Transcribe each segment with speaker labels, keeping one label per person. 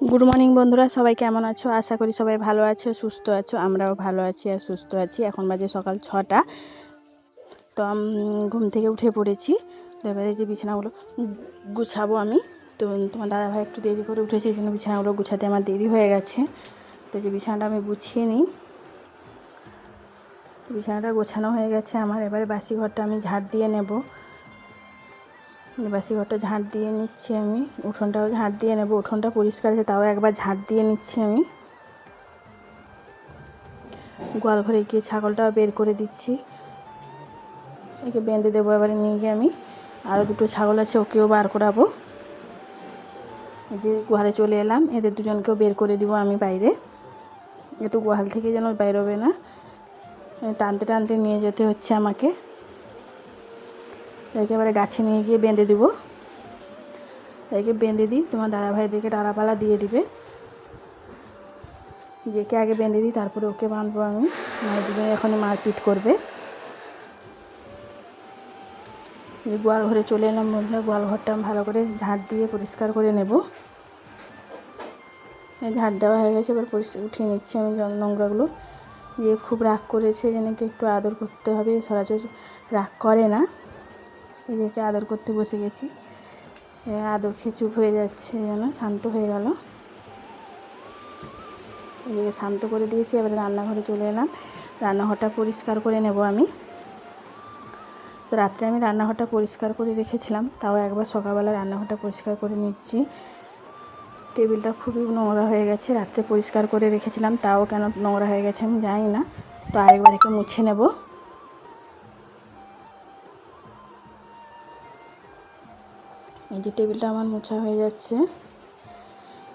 Speaker 1: Good morning বন্ধুরা। সবাই কেমন আছো? আশা করি সবাই ভালো আছো, সুস্থ আছো। আমরাও ভালো আছি আর সুস্থ আছি। এখন বাজে সকাল ছটা। তো ঘুম থেকে উঠে পড়েছি। তো এবারে যে বিছানাগুলো গুছাবো আমি। তো তোমার দাদা ভাই একটু দেরি করে উঠেছি, এই জন্য বিছানাগুলো গুছাতে আমার দেরি হয়ে গেছে। তো যে বিছানাটা আমি গুছিয়ে নিই। বিছানাটা গোছানো হয়ে গেছে আমার। এবারে বাসি ঘরটা আমি ঝাড় দিয়ে নেব। বাসি ঘরটা ঝাঁট দিয়ে নিচ্ছি আমি। উঠোনটাও ঝাঁট দিয়ে নেব। উঠোনটা পরিষ্কার আছে, তাও একবার ঝাঁট দিয়ে নিচ্ছি আমি। গোয়াল ঘরে গিয়ে ছাগলটাও বের করে দিচ্ছি। একে বেঁধে দেবো এবারে নিয়ে গিয়ে আমি। আরও দুটো ছাগল আছে, ওকেও বার করাবো। এই যে ঘরে চলে এলাম, এদের দুজনকেও বের করে দিব আমি বাইরে। এ তো গোয়াল থেকে যেন বাইরবে না। টানতে টানতে নিয়ে যেতে হচ্ছে আমাকে। একেবারে গাছে নিয়ে গিয়ে বেঁধে দিব। একে বেঁধে দিই, তোমার দাদা ভাই দিকে ডালাপালা দিয়ে দিবে। যেকে আগে বেঁধে দিই, তারপরে ওকে বাঁধবো আমি। দুজনে এখনই মারপিট করবে। গোয়াল ঘরে চলে এলাম বন্ধুরা গোয়াল ঘরটা আমি ভালো করে ঝাড় দিয়ে পরিষ্কার করে নেব। ঝাড় দেওয়া হয়ে গেছে, এবার পরিষ্কার উঠিয়ে নিচ্ছি আমি নোংরাগুলো। যে খুব রাগ করেছে যেনাকে একটু আদর করতে হবে সরাসরি রাগ করে না। এদেরকে আদর করতে বসে গেছি। আদর খেয়ে চুপ হয়ে যাচ্ছে যেন, শান্ত হয়ে গেল। এদিকে শান্ত করে দিয়েছি, এবারে রান্নাঘরে চলে এলাম। রান্নাঘরটা পরিষ্কার করে নেব আমি। তো রাত্রে আমি রান্নাঘরটা পরিষ্কার করে রেখেছিলাম, তাও একবার সকালবেলা রান্নাঘরটা পরিষ্কার করে নিচ্ছি। টেবিলটা খুবই নোংরা হয়ে গেছে, রাত্রে পরিষ্কার করে রেখেছিলাম, তাও কেন নোংরা হয়ে গেছে আমি জানি না। তো আরেকবার একে মুছে নেব। এই যে টেবিলটা আমার মোছা হয়ে যাচ্ছে।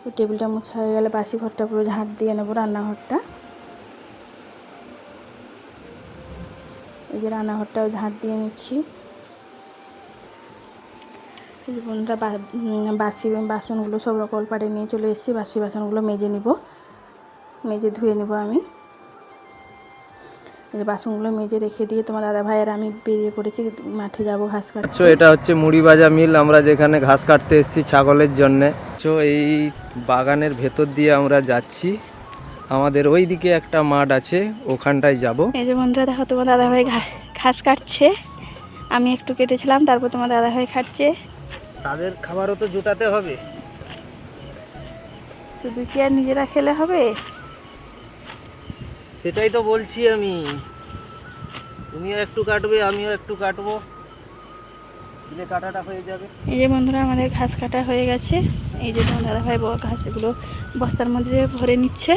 Speaker 1: তো টেবিলটা মোছা হয়ে গেলে বাসি ঘরটা পুরো ঝাঁট দিয়ে নেব রান্নাঘরটা। এই যে রান্নাঘরটাও ঝাঁট দিয়ে নিচ্ছি। বন্ধুরা বাসি বাসনগুলো সব রকম পাড়ে নিয়ে চলে এসেছি। বাসি বাসনগুলো মেজে নিব। মেজে ধুয়ে নেব আমি। বাসনগুলো মেজে রেখে দিয়ে তোমার দাদা ভাইয়ের আমি বেরিয়ে পড়েছি মাঠে যাব ঘাস কাটতে।
Speaker 2: তো এটা হচ্ছে মুড়ি ভাজা মিল আমরা যেখানে ঘাস কাটতে এসেছি ছাগলের জন্যে। তো এই বাগানের ভেতর দিয়ে আমরা যাচ্ছি। আমাদের ওই দিকে একটা মাঠ আছে ওখানটায় যাব।
Speaker 1: এই যে বন্ধুরা দেখো তোমার দাদা ভাই ঘাস কাটছে। আমি একটু কেটেছিলাম তারপর তোমার দাদা ভাই খাচ্ছে
Speaker 2: তাদের খাবারও তো জোটাতে হবে।
Speaker 1: শুধু কি আর নিজেরা খেলে হবে?
Speaker 2: সেটাই তো বলছি আমি। তুমিও একটু কাটবে, আমিও একটু কাটবো। দিলে কাটাটা হয়ে যাবে।
Speaker 1: এই যে বন্ধুরা, আমাদের ঘাস কাটা হয়ে গেছে। এই যে তোমার দাদাভাই ঘাসগুলো বস্তার মধ্যে ভরে নিচ্ছে।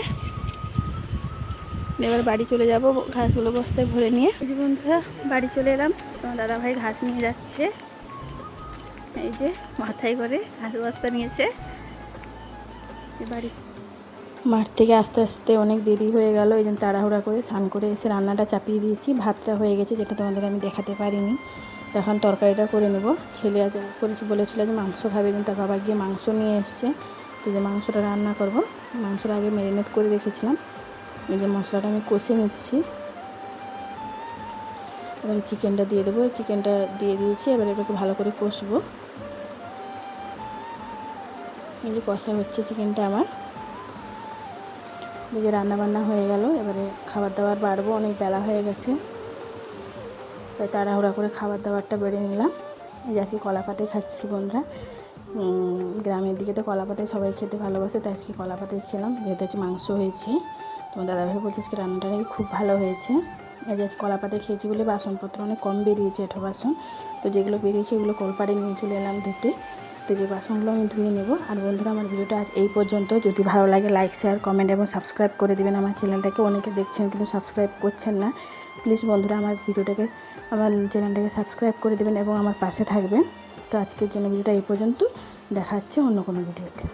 Speaker 1: এবার বাড়ি চলে যাব ঘাসগুলো বস্তায় ভরে নিয়ে। এই যে বন্ধুরা, বাড়ি চলে এলাম। তোমার দাদাভাই ঘাস নিয়ে যাচ্ছে। এই যে মাথায় করে ঘাস বস্তা নিয়েছে। বাড়ি মাঠ থেকে আস্তে আস্তে অনেক দেরি হয়ে গেল, এই জন্য তাড়াহুড়া করে স্নান করে এসে রান্নাটা চাপিয়ে দিয়েছি। ভাতটা হয়ে গেছে যেটা তোমাদের আমি দেখাতে পারিনি। তখন তরকারিটা করে নেব। ছেলে আজ করেছি, বলেছিল যে মাংস খাবে, কিন্তু তার বাবা গিয়ে মাংস নিয়ে এসছে। তো যে মাংসটা রান্না করব, মাংসটা আগে ম্যারিনেট করে রেখেছিলাম। এই যে মশলাটা আমি কষে নিচ্ছি। এবারে চিকেনটা দিয়ে দেবো। চিকেনটা দিয়ে দিয়েছি, এবারে এটাকে ভালো করে কষবো। এই যে কষা হচ্ছে চিকেনটা আমার। এদিকে রান্না বান্না হয়ে গেল, এবারে খাবার দাবার বাড়বো, অনেক বেলা হয়ে গেছে। তাই তাড়াহুড়া করে খাবার দাবারটা বেড়ে নিলাম। এই আজকে কলা খাচ্ছি বোনরা গ্রামের দিকে তো কলা পাতায় সবাই খেতে ভালোবাসে, তাই আজকে কলা খেলাম। যেহেতু আজকে মাংস হয়েছে তোমার দাদাভাই বলছে আজকে রান্নাটা নাকি খুব ভালো হয়েছে। এই যে কলা পাতায় খেয়েছি বলে বাসনপত্র অনেক কম বেরিয়েছে এঠো বাসন, তো যেগুলো বেরিয়েছে ওগুলো কলপাড়ে নিয়ে চলে এলাম ধুতে। তো বাসনগুলো আমি ধুয়ে নেব। আর বন্ধুরা, আমার ভিডিওটা আজ এই পর্যন্ত। যদি ভালো লাগে লাইক শেয়ার কমেন্ট এবং সাবস্ক্রাইব করে দেবেন। আমার চ্যানেলটাকে অনেকে দেখছেন কিন্তু সাবস্ক্রাইব করছেন না। প্লিজ বন্ধুরা, আমার ভিডিওটাকে, আমার চ্যানেলটাকে সাবস্ক্রাইব করে দেবেন এবং আমার পাশে থাকবেন। তো আজকের জন্য ভিডিওটা এই পর্যন্ত। দেখা হচ্ছে অন্য কোনো ভিডিওতে।